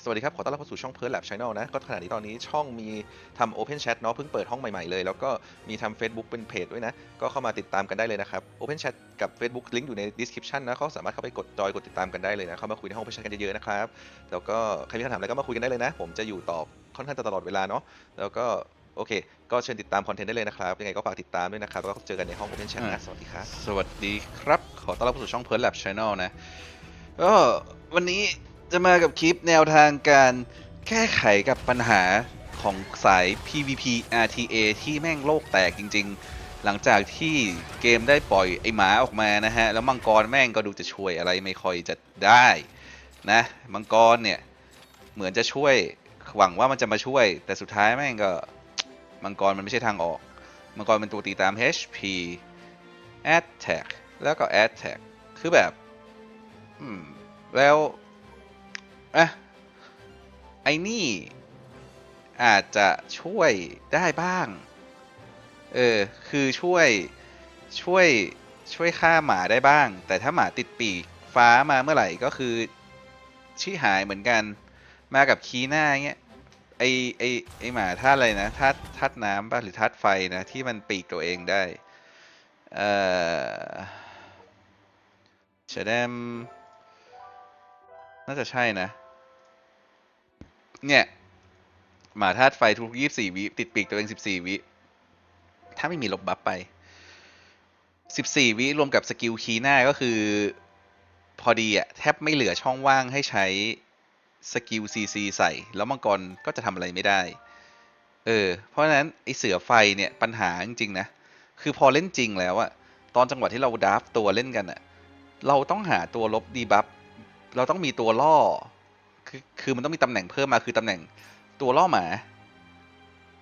เคสวัสดีครับ ขอต้อนรับเข้าสู่ช่องเพิร์ลแลบช n แนลนะ ก็ขณะนี้ตอนนี้ช่องมีทำ Open Chat เนาะเพิ่งเปิดห้องใหม่ ๆ เลย แล้วก็มีทำ Facebook เป็นเพจด้วยนะ ก็เข้ามาติดตามกันได้เลยนะครับ Open Chat กับ Facebook ลิงก์อยู่ใน description นะก็สามารถเข้าไปกดจอยกดติดตามกันได้เลยนะ เข้ามาคุยในห้อง Open Chat กันเยอะๆนะครับ แล้วก็ใครมีคำถามอะไรก็มาคุยกันได้เลยนะ ผมจะอยู่ตอบค่อนข้างจะตลอดเวลาเนาะ แล้วก็โอเค ก็เชิญติดตามคอนเทนต์ได้เลยนะครับ ยังไงก็ฝากติดตามด้วยนะครับแล้วก็เจอกันในห้อง Open Chat นะสวัสดีครับ สวัสดีครับ ขอต้อนรับเข้าสู่ช่องเพิร์ลแลบช n แนลนะก็วันนี้ จะมากับคลิปแนวทางการแก้ไขกับปัญหาของสาย PVP RTA ที่แม่งโลกแตกจริง ๆ หลังจากที่เกมได้ปล่อยไอหมาออกมานะฮะ แล้วมังกรแม่งก็ดูจะช่วยอะไรไม่ค่อยจะได้นะ มังกรเนี่ย เหมือนจะช่วยหวังว่ามันจะมาช่วย แต่สุดท้ายแม่งก็ มังกรมันไม่ใช่ทางออก มังกรเป็นตัวตีตาม HP Attack แล้วก็ Attack คือแบบ อืม แล้ว อะไอ้นี่ อาจจะช่วยได้บ้าง เออ คือช่วยช่วยช่วยฆ่าหมาได้บ้าง แต่ถ้าหมาติดปีกฟ้ามาเมื่อไหร่ก็คือชี้หายเหมือนกันมากับคีหน้าเงี้ยไอไอไอหมาธาอะไรนะธาตุธาน้ำป่ะหรือธาไฟนะที่มันปีกตัวเองได้ เอ่อเชดม น่าจะใช่นะ เนี่ย หมาธาตุไฟทุกยี่สี่วิ ติดปีกตัวเองสิบสี่วิ ถ้าไม่มีลบบัฟไปสิบสี่วิ รวมกับสกิลคีหน้าก็คือ พอดีอะแทบไม่เหลือช่องว่างให้ใช้สกิลซีซีใส่ แล้วมังกรก็จะทำอะไรไม่ได้ เออ เพราะฉะนั้น ไอเสือไฟเนี่ยปัญหาจริง ๆ นะ คือพอเล่นจริงแล้วอะตอนจังหวะที่เราดราฟตัวเล่นกันอะเราต้องหาตัวลบดีบัฟ เราต้องมีตัวล่อ คือคือมันต้องมีตำแหน่งเพิ่มมาคือตำแหน่งตัวล่อหมา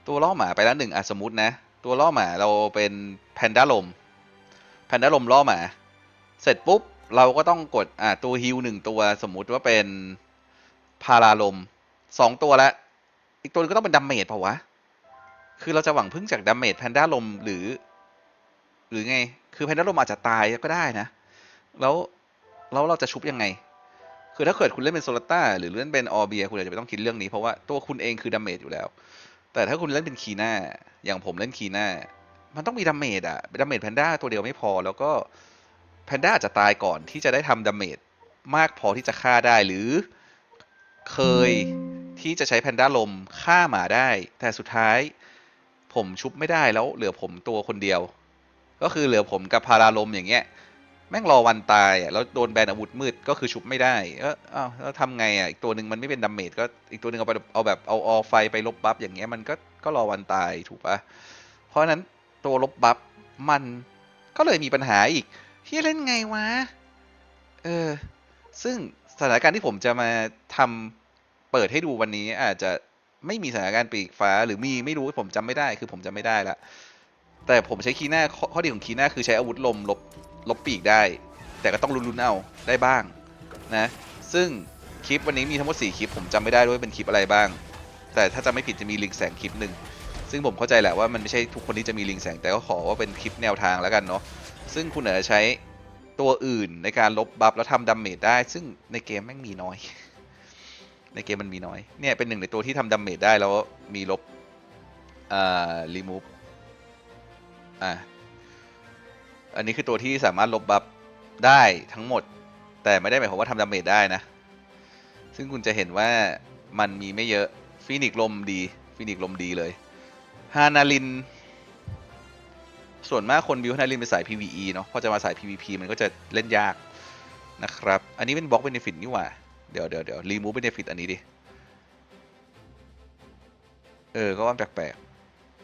ตัวล่อหมาไปแล้วหนึ่งอะสมมตินะ ตัวล่อหมาเราเป็นแพนด้าลมแพนด้าลมล่อหมา เสร็จปุ๊บเราก็ต้องกดอะตัวฮิวหนึ่งตัวสมมุติว่าเป็นพาราลมสองตัวล้วอีกตัวนึงก็ต้องเป็นดัมเมจเปล่าวะ คือเราจะหวังพึ่งจากดัมเมจแพนด้าลมหรือ หรือไง คือแพนด้าลมอาจจะตายก็ได้นะ แล้วแล้วเราจะชุบยังไง คือถ้าเกิดคุณเล่นเป็นโซลต้าหรือเล่นเป็นออเบียคุณอาจจะไม่ต้องคิดเรื่องนี้เพราะว่าตัวคุณเองคือดาเมจอยู่แล้ว แต่ถ้าคุณเล่นเป็นคีน่าอย่างผมเล่นคีน่ามันต้องมีดาเมจอะดาเมจแพนด้าตัวเดียวไม่พอ แล้วก็แพนด้าอาจจะตายก่อนที่จะได้ทำดาเมจมากพอที่จะฆ่าได้หรือเคยที่จะใช้แพนด้าลมฆ่าหมาได้ แต่สุดท้าย ผมชุบไม่ได้แล้วเหลือผมตัวคนเดียว ก็คือเหลือผมกับพาราลมอย่างเงี้ย แม่งรอวันตายอะแล้วโดนแบนอาวุธมืดก็คือชุบไม่ได้ก็อ้าวแล้วทำไงอะอีกตัวหนึ่งมันไม่เป็นดาเมจก็อีกตัวหนึ่งเอาไปเอาแบบเอาออไฟไปลบบัฟอย่างเงี้ยมันก็ก็รอวันตายถูกปะเพราะนั้นตัวลบบัฟมันก็เลยมีปัญหาอีกที่เล่นไงวะเออซึ่งสถานการณ์ที่ผมจะมาทำเปิดให้ดูวันนี้อาจจะไม่มีสถานการณ์ปีกฟ้า หรือมีไม่รู้ผมจำไม่ได้คือผมจำไม่ได้ละแต่ผมใช้คีย์หน้าข้อดีของคีย์หน้าคือใช้อาวุธลมลบ ลบปีกได้ แต่ก็ต้องลุ้นๆเอาได้บ้างนะซึ่งคลิปวันนี้มีทั้งหมด4คลิปผมจำไม่ได้ด้วยเป็นคลิปอะไรบ้าง แต่ถ้าจำไม่ผิดจะมีลิงแสงคลิปหนึ่งซึ่งผมเข้าใจแหละว่ามันไม่ใช่ทุกคนที่จะมีลิงแสงแต่ก็ขอว่าเป็นคลิปแนวทางแล้วกันเนาะซึ่งคุณอาจจะใช้ตัวอื่นในการลบบัฟแล้วทำดาเมจได้ ซึ่งในเกมแม่งมีน้อย ในเกมมันมีน้อยเนี่ยเป็นหนึ่งในตัวที่ทำดาเมจได้แล้วมีลบอ่ารีมูฟอ่า อันนี้คือตัวที่สามารถลบบัฟได้ทั้งหมด แต่ไม่ได้หมายความว่าทำดาเมจได้นะ ซึ่งคุณจะเห็นว่ามันมีไม่เยอะฟินิกลมดีฟินิกลมดีเลยฮานาลิน ส่วนมากคนบิวฮานาลินเป็นสาย PVE เนาะพอจะมาสาย PVP มันก็จะเล่นยากนะครับ อันนี้เป็นบล็อกเบนฟิตนี่หว่า เดี๋ยวเดี๋ยวเดี๋ยวรีมูฟเบนฟิตอันนี้ดิ เออ ก็ว่าแปลก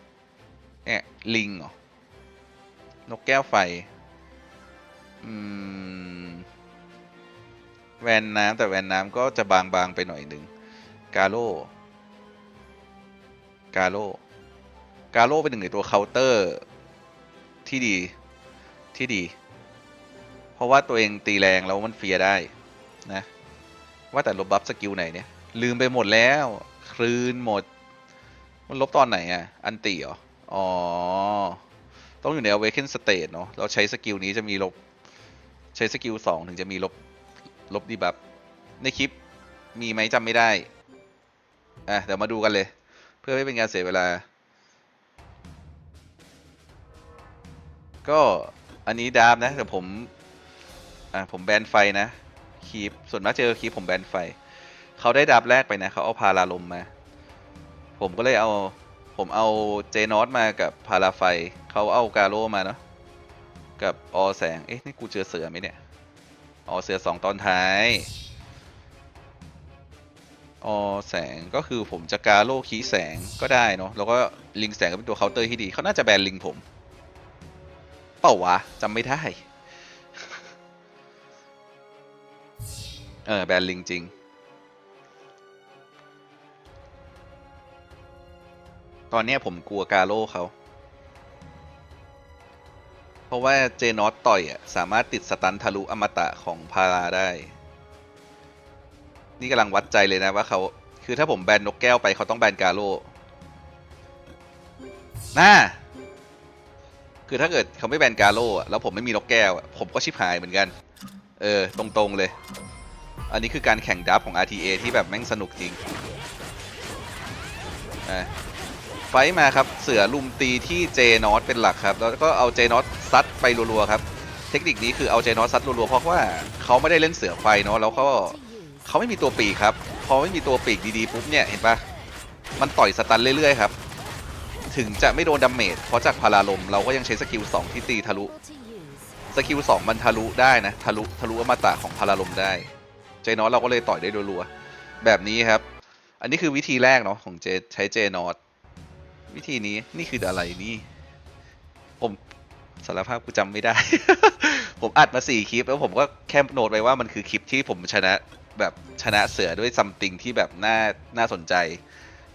ๆเนี่ยลิงเหรอ นกแก้วไฟ อืม แวนน้ำแต่แวนน้ำก็จะบางๆไปหน่อยหนึ่งกาโลกาโลกาโลเป็นหนึ่งในตัวเคาน์เตอร์ที่ดีที่ดี เพราะว่าตัวเองตีแรงแล้วมันเฟียได้นะ ว่าแต่ลบบัฟสกิลไหนเนี่ย ลืมไปหมดแล้วคลืนหมด มันลบตอนไหนอะ อันตีเหรอ อ๋อ ต้องอยู่ใน awaken state เนาะเราใช้สกิลนี้จะมีลบ ใช้สกิลสองถึงจะมีลบ ลบดีบัฟในคลิปมีไหมจำไม่ได้ อะ เดี๋ยวมาดูกันเลย เพื่อไม่เป็นการเสียเวลา ก็อันนี้ดาบนะแต่ผม อะ ผมแบนไฟนะคีปส่วนมากเจอคีปผมแบนไฟ เขาได้ดาบแรกไปนะ เขาเอาพาราลมมา ผมก็เลยเอา ผมเอาเจนอสมากับพาราไฟเขาเอากาโร่มาเนาะกับอแสง เอ๊ะ นี่กูเจอเสือไหมเนี่ยอเสือสองตอนท้ายอแสงก็คือผมจะกาโร่คีแสงก็ได้เนาะแล้วก็ลิงแสงก็เป็นตัวเคาน์เตอร์ที่ดีเขาน่าจะแบนลิงผม เปล่าวะจำไม่ได้ เออแบนลิงจริง ตอนเนี้ยผมกลัวกาโร่เขา เพราะว่าเจนอตต่อยอะสามารถติดสตันทะลุอมตะของพาราได้ นี่กำลังวัดใจเลยนะว่าเขาคือถ้าผมแบนนกแก้วไปเขาต้องแบนกาโร่น่าคือถ้าเกิดเขาไม่แบนกาโร่อะแล้วผมไม่มีนกแก้วอะผมก็ชิบหายเหมือนกัน เออ ตรงๆเลย อันนี้คือการแข่งดับของ RTA ที่แบบแม่งสนุกจริงอะ ฟมาครับ เสือลุมตีที่เจนอตเป็นหลักครับ แล้วก็เอาเจนอตซัดไปรัวๆครับ เทคนิคนี้คือเอาเจนอตซัดรัวๆเพราะว่าเขาไม่ได้เล่นเสือไฟเนาะแล้วก็เขาไม่มีตัวปีกครับ พอไม่มีตัวปีกดีๆปุ๊บเนี่ยเห็นปะมันต่อยสตันเรื่อยๆครับ ถึงจะไม่โดนดาเมจเพราะจากพาราลมเราก็ยังใช้สกิล2ที่ตีทะลุ สกิล2มันทะลุได้นะทะลุทะลุอมตะของพาราลมได้ เจนอตเราก็เลยต่อยได้รัวๆแบบนี้ครับ อันนี้คือวิธีแรกเนาะของเจใช้เจนอต วิธีนี้นี่คืออะไรนี่ผมสารภาพกูจำไม่ได้ ผมอัดมาสี่คลิป แล้วผมก็แค่โน้ตไว้ว่ามันคือคลิปที่ผมชนะแบบชนะเสือด้วยซัมติงที่แบบน่าน่าสนใจ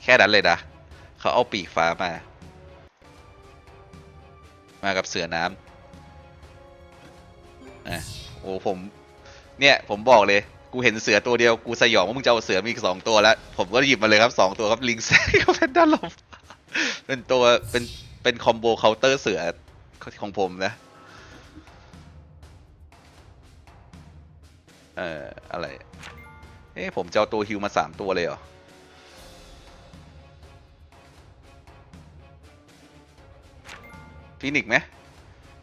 แค่นั้นเลยนะเขาเอาปีกฟ้ามา มากับเสือน้ำอะโอ้ผมเนี่ยผมบอกเลย กูเห็นเสือตัวเดียว กูสยองว่ามึงจะเอาเสือมีอีกสองตัวแล้ว ผมก็หยิบมาเลยครับสองตัวครับลิงแซกกับแพนด้าลม เป็นตัวเป็นเป็นคอมโบเคาน์เตอร์เสือของผมนะ เอ่อ อะไร เอ๊ะผมจะเอาตัวฮิวมาสามตัวเลยเหรอ ฟีนิกซ์ไหม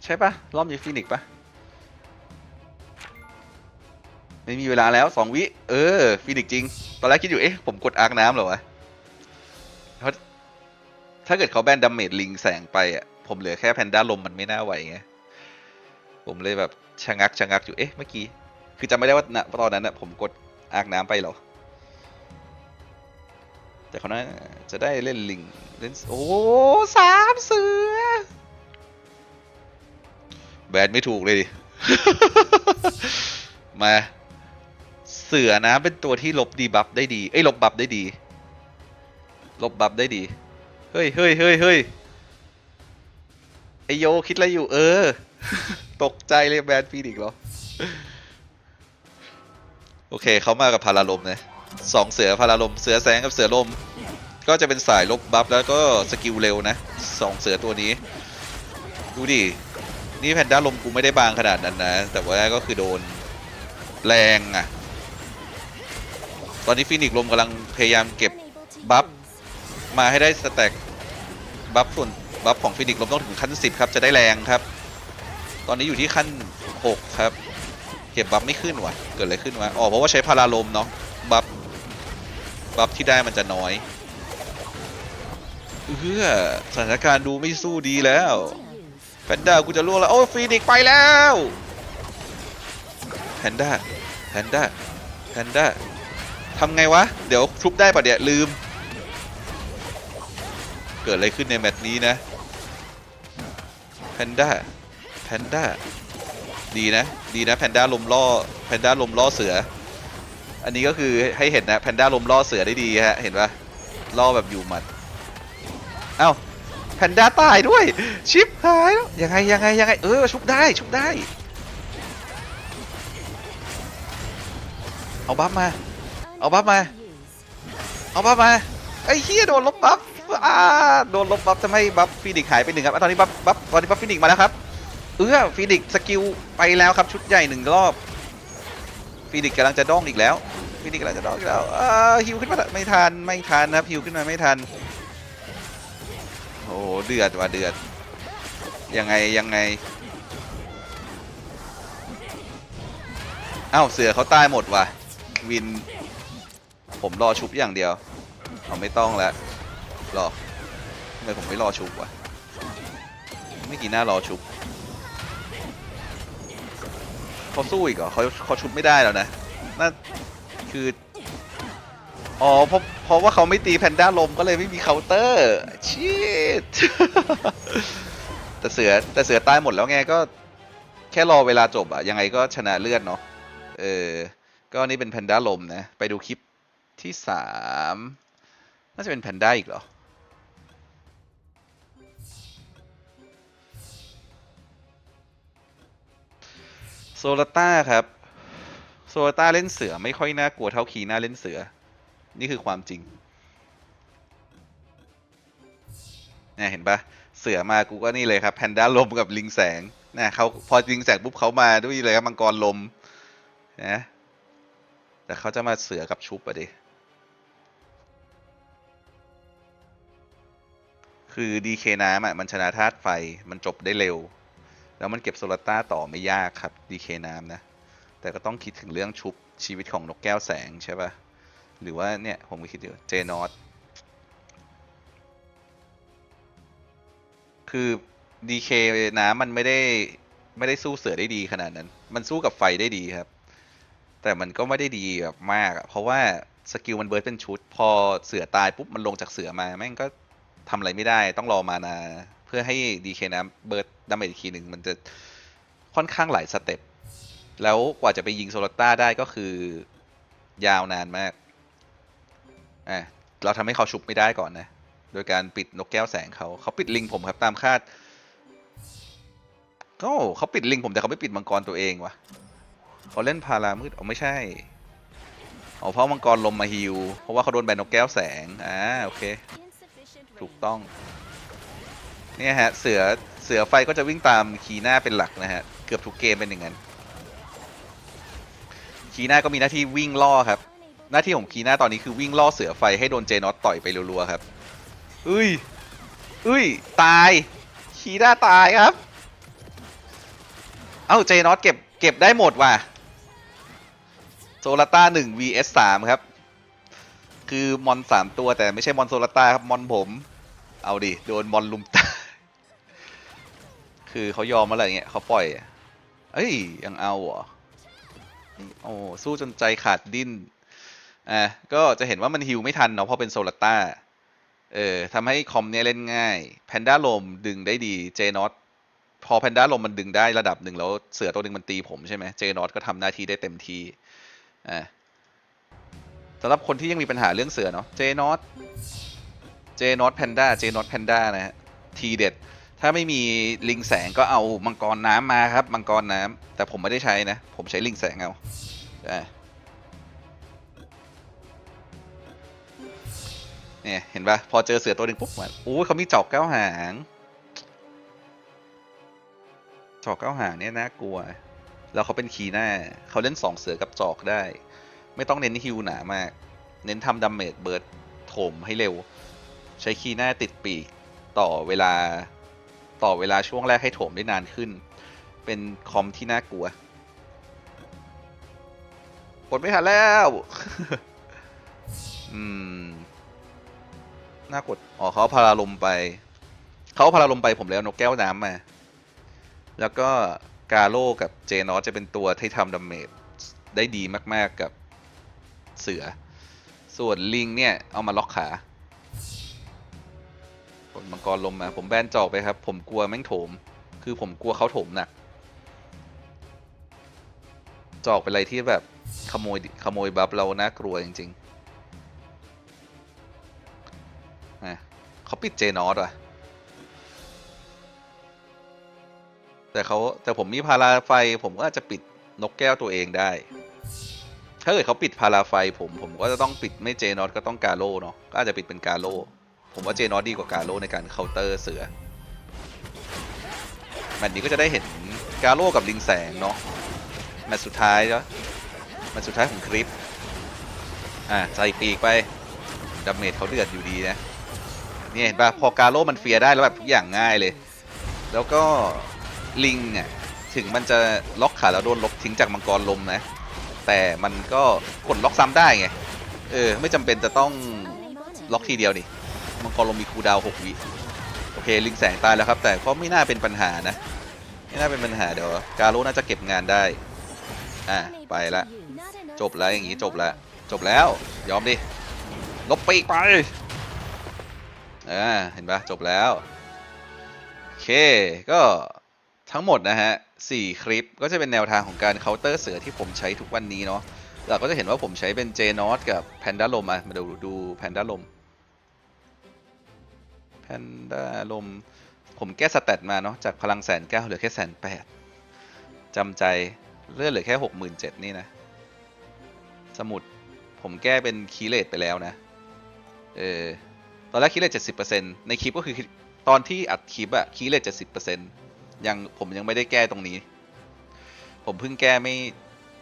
ใช่ปะรอบนี้ฟีนิกซ์ปะไม่มีเวลาแล้วสองวิ เออฟีนิกซ์จริง ตอนแรกคิดอยู่ เอ๊ะ ผมกดอาร์คน้ำเหรอวะ ถ้าเกิดเขาแบนดาเมจลิงแสงไปอะ ผมเหลือแค่แพนด้าลมมันไม่น่าไหวไง ผมเลยแบบชะงักชะงักอยู่เอ๊ะเมื่อกี้ คือจำไม่ได้ว่าณตอนนั้นน่ะผมกดอาร์คน้ำไปหรอ แต่เขาน่าจะได้เล่นลิงเล่นโอ้สามเสือ แบนไม่ถูกเลยดิ มาเสือนะเป็นตัวที่ลบดีบัฟได้ดี เอ้ยลบบัฟได้ดี ลบบัฟได้ดี ฮ้ยเฮ้ยเฮ้ยเฮ้ยไอโยคิดอะไรอยู่ เออ ตกใจเลยแบนฟีนิกเหรอ โอเคเขามากับพาราลมนะสองเสือพาราลม เสือแสงกับเสือลม ก็จะเป็นสายลบบัฟแล้วก็สกิลเร็วนะสองเสือตัวนี้ ดูดิ นี่แพนด้าลมกูไม่ได้บางขนาดนั้นนะ แต่ว่าก็คือโดนแรงอะ่ะ ตอนนี้ฟินิกลมกำลังพยายามเก็บบัฟ มาให้ได้สแต็กบัฟส่วนบัฟของฟินิกซ์ลมต้องถึงขั้น 10 ครับ จะได้แรงครับ ตอนนี้อยู่ที่ขั้น 6 ครับ เก็บบัฟไม่ขึ้นวะเกิดอะไรขึ้นวะอ๋อเพราะว่าใช้พาราลมเนาะบัฟบัฟที่ได้มันจะน้อยเพื่อสถานการณ์ดูไม่สู้ดีแล้วแพนด้ากูจะล่วงแล้ว โอ้ฟีนิกซ์ไปแล้วแพนด้าแพนด้าแพนด้าทำไงวะ เดี๋ยวทุบได้ปะเดี๋ยวลืม เกิดอะไรขึ้นในแมตช์นี้นะแพนด้าแพนด้าดีนะ ดีนะแพนด้าลมล่อแพนด้าลมล่อเสือ อันนี้ก็คือให้เห็นนะแพนด้าลมล่อเสือได้ดีฮะเห็นปะล่อแบบอยู่หมัดเอ้าแพนด้าตายด้วย ชิปหายแล้วยังไงยังไงยังไงเออชุบได้ชุบได้ เอาบัฟมา เอาบัฟมา เอาบัฟมาไอ้เฮียโดนลบบัฟ อ่าโดนลบบัฟทำให้บัฟฟีนิกหายไปหนึ่งครับอะตอนนี้บัฟบัฟตอนนี้บัฟฟีนิกมาแล้วครับ เออฟีนิกสกิลไปแล้วครับชุดใหญ่หนึ่งรอบฟีนิกกำลังจะด้องอีกแล้วฟีนิกกำลังจะด้องอีกแล้วอ่าฮิวขึ้นมาไม่ทันไม่ทันนะครับฮิวขึ้นมาไม่ทันโอ้โหเดือดว่ะเดือดยังไงยังไงเอ้าเสือเขาตายหมดว่ะวิน ผมรอชุบอย่างเดียวเอาไม่ต้องแล้ว รอทำไมผมไม่รอชุบวะไม่กี่หน้ารอชุบเขาสู้อีกเหรอเขาเขาชุบไม่ได้แล้วนะน่าคืออ๋อเพราะเพราะว่าเขาไม่ตีแพนด้าลมก็เลยไม่มีเคาน์เตอร์ชิตแต่เสือแต่เสือตายหมดแล้วไงก็แค่รอเวลาจบอะยังไงก็ชนะเลือดเนาะเออก็นี่เป็นแพนด้าลมนะ ไปดูคลิปที่สามน่าจะเป็นแพนด้าอีกเหรอ โซลาต้าครับ โซลาต้าเล่นเสือไม่ค่อยน่ากลัวเท่าคีน่าเล่นเสือ นี่คือความจริงเนี่ยเห็นปะเสือมากูก็นี่เลยครับแพนด้าลมกับลิงแสงนะเขาพอลิงแสงปุ๊บเขามาด้วยเลยครับมังกรลมนะแต่เขาจะมาเสือกับชุบอะดิคือดีเคน้ำอะมันชนะธาตุไฟมันจบได้เร็ว แล้วมันเก็บโซลาต้าต่อไม่ยากครับดีเคน้ำนะ แต่ก็ต้องคิดถึงเรื่องชุบชีวิตของนกแก้วแสงใช่ปะหรือว่าเนี่ย ผมก็คิดอยู่เจนอตคือดีเคน้ำมันไม่ได้ไม่ได้สู้เสือได้ดีขนาดนั้น มันสู้กับไฟได้ดีครับ แต่มันก็ไม่ได้ดีแบบมาก เพราะว่าสกิลมันเบิร์ดเป็นชุด พอเสือตายปุ๊บมันลงจากเสือมาแม่งก็ทำอะไรไม่ได้ต้องรอมานา พื่อให้ดีเคน้ำเบิร์ดดาเมจอีกทีหนึ่งมันจะค่อนข้างหลายสเต็ปแล้วกว่าจะไปยิงโซลต้าได้ก็คือยาวนานมากอะเราทำให้เขาชุบไม่ได้ก่อนนะ โดยการปิดนกแก้วแสงเขาเขาปิดลิงผมครับตามคาดก็เขาปิดลิงผมแต่เขาไม่ปิดมังกรตัวเองวะเขาเล่นพารามืดอ๋อไม่ใช่อ๋อเพราะมังกรลมมาฮิวเพราะว่าเขาโดนแบนนกแก้วแสงอ่าโอเค ถูกต้อง เนี่ยฮะ เสือเสือไฟก็จะวิ่งตามคีหน้าเป็นหลักนะฮะ เกือบทุกเกมเป็นอย่างนั้นคีหน้าก็มีหน้าที่วิ่งล่อครับ หน้าที่ของคีหน้าตอนนี้คือวิ่งล่อเสือไฟให้โดนเจนอตต่อยไปรัวๆครับอุ้ยอุ้ยตายคีหน้าตายครับ เอ้าเจนอตเก็บเก็บได้หมดว่ะโซลาต้าหนึ่ง vs สามครับ คือมอนสามตัวแต่ไม่ใช่มอนโซลาต้าครับ มอนผม เอาดิ โดนมอนลุมตา คือเขายอมมาอะไรเงี้ยเขาปล่อย เอ้ยยังเอาเหรอโอ้สู้จนใจขาดดิ้นอะก็จะเห็นว่ามันฮิวไม่ทันเนาะเพราะเป็นโซลต้าเออทำให้คอมเนี่ยเล่นง่ายแพนด้าลมดึงได้ดีเจนอตพอแพนด้าลมมันดึงได้ระดับหนึ่งแล้วเสือตัวหนึ่งมันตีผมใช่ไหมเจนอตก็ทำหน้าที่ได้เต็มที่อะสำหรับคนที่ยังมีปัญหาเรื่องเสือเนาะเจนอตเจนอตแพนด้าเจนอตแพนด้านะฮะทีเด็ด ถ้าไม่มีลิงแสงก็เอามังกรน้ำมาครับ มังกรน้ำแต่ผมไม่ได้ใช้นะ ผมใช้ลิงแสงเอาเนี่ยเห็นปะพอเจอเสือตัวหนึ่งปุ๊บมันโอ้เขามีจอกเก้าหาง จอกเก้าหางเนี่ยน่ากลัว แล้วเขาเป็นคีหน้าเขาเล่นสองเสือกับจอกได้ ไม่ต้องเน้นฮิวหนามาก เน้นทำดาเมจเบิร์ดโถมให้เร็ว ใช้คีหน้าติดปีกต่อเวลา ต่อเวลาช่วงแรกให้โถมได้นานขึ้น เป็นคอมที่น่ากลัวกดไม่ทันแล้ว อืม น่ากด อ๋อเขาพาราลมไป เขาเอาพาราลมไปผมแล้วนกแก้วน้ำมา แล้วก็กาโลกับเจนอสจะเป็นตัวที่ทำดาเมจได้ดีมาก ๆกับเสือ ส่วนลิงเนี่ย เอามาล็อกขา มังกรลมมาผมแบนจอกไปครับ ผมกลัวแม่งโถม คือผมกลัวเขาโถมหนัก จอกเป็นอะไรที่แบบขโมยขโมยบัฟเราน่ากลัวจริงๆอะเขาปิดเจนอสว่ะ แต่เขาแต่ผมมีพาราไฟ ผมก็อาจจะปิดนกแก้วตัวเองได้ ถ้าเกิดเขาปิดพาราไฟผม ผมก็จะต้องปิดไม่เจนอตก็ต้องกาโลเนาะ ก็อาจจะปิดเป็นกาโล ผมว่าเจนอตดีกว่ากาโลในการเคาน์เตอร์เสือแมตช์นี้ก็จะได้เห็นกาโลกับลิงแสงเนาะแมตช์สุดท้ายแล้วมันสุดท้ายของคลิปอ่าใส่ปีกไปดาเมจเขาเดือดอยู่ดีนะนี่เห็นปะพอกาโร่มันเฟียได้แล้วแบบทุกอย่างง่ายเลย แล้วก็ลิงอะถึงมันจะล็อกขาแล้วโดนลบทิ้งจากมังกรลมนะ แต่มันก็กดล็อกซ้ำได้ไงเออไม่จำเป็นจะต้องล็อกทีเดียวดิ มังกรลมมีคูลดาวน์6วิโอเคลิงแสงตายแล้วครับ แต่ก็ไม่น่าเป็นปัญหานะ ไม่น่าเป็นปัญหาเดี๋ยวกาโร่น่าจะเก็บงานได้ อะไปละ จบแล้วอย่างงี้จบแล้ว จบแล้ว ยอมดิลบปีกไปอ่าเห็นปะจบแล้วโอเคก็ทั้งหมดนะฮะสี่คลิปก็จะเป็นแนวทางของการเคาน์เตอร์เสือที่ผมใช้ทุกวันนี้เนาะเราก็จะเห็นว่าผมใช้เป็นเจนอสกับแพนด้าลมอะมาดูดูแพนด้าลมแพนด้าลม ผมแก้สแตทมาเนาะจากพลังแสนเก้าเหลือแค่แสนแปดจำใจเลื่อนเหลือแค่หกหมื่นเจ็ดนี่นะ สมุดผมแก้เป็นคีเลทไปแล้วนะ เออ ตอนแรกคีเลทเจ็ดสิบเปอร์เซ็นต์ในคลิปก็คือตอนที่อัดคลิปอะคีเลทเจ็ดสิบเปอร์เซ็นต์ยังผมยังไม่ได้แก้ตรงนี้ ผมเพิ่งแก้ไม่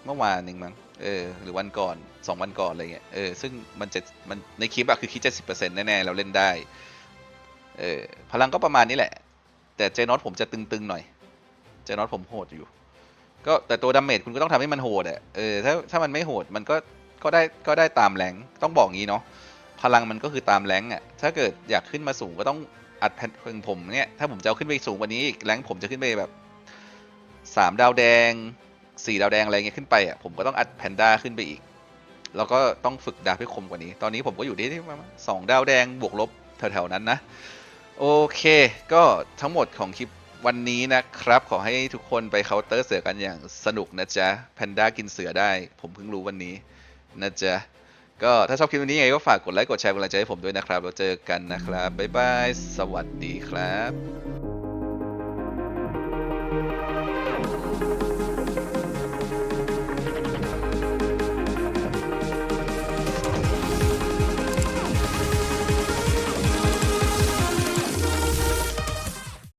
เมื่อวานหนึ่งมั้ง เออ หรือวันก่อนสองวันก่อนอะไรเงี้ย เออ ซึ่งมันจะมันในคลิปอะคือคิดเจ็ดสิบเปอร์เซ็นต์แน่ๆเราเล่นได้ เออพลังก็ประมาณนี้แหละ แต่เจนอตผมจะตึงๆหน่อย เจนอตผมโหดอยู่ ก็แต่ตัวดาเมจคุณก็ต้องทำให้มันโหดอะเออถ้าถ้ามันไม่โหดมันก็ก็ได้ก็ได้ตามแรงต้องบอกงี้เนาะพลังมันก็คือตามแรงอะถ้าเกิดอยากขึ้นมาสูงก็ต้องอัดแผ่นดิงผมเนี่ยถ้าผมจะเอาขึ้นไปสูงกว่านี้อีกแรงผมจะขึ้นไปแบบสามดาวแดงสี่ดาวแดงอะไรเงี้ยขึ้นไปอะผมก็ต้องอัดแพนด้าขึ้นไปอีก แล้วก็ต้องฝึกดาบให้คมกว่านี้ ตอนนี้ผมก็อยู่ที่ประมาณสองดาวแดงบวกลบแถวๆนั้นนะ โอเค ก็ทั้งหมดของคลิปวันนี้นะครับ ขอให้ทุกคนไปเคาน์เตอร์เสือกันอย่างสนุกนะจ๊ะ แพนด้ากินเสือได้ ผมเพิ่งรู้วันนี้นะจ๊ะ ก็ถ้าชอบคลิปนี้ยังไงก็ฝากกดไลค์ กดแชร์กดกำลังใจให้ผมด้วยนะครับ แล้วเจอกันนะครับ บ๊ายบาย สวัสดีครับ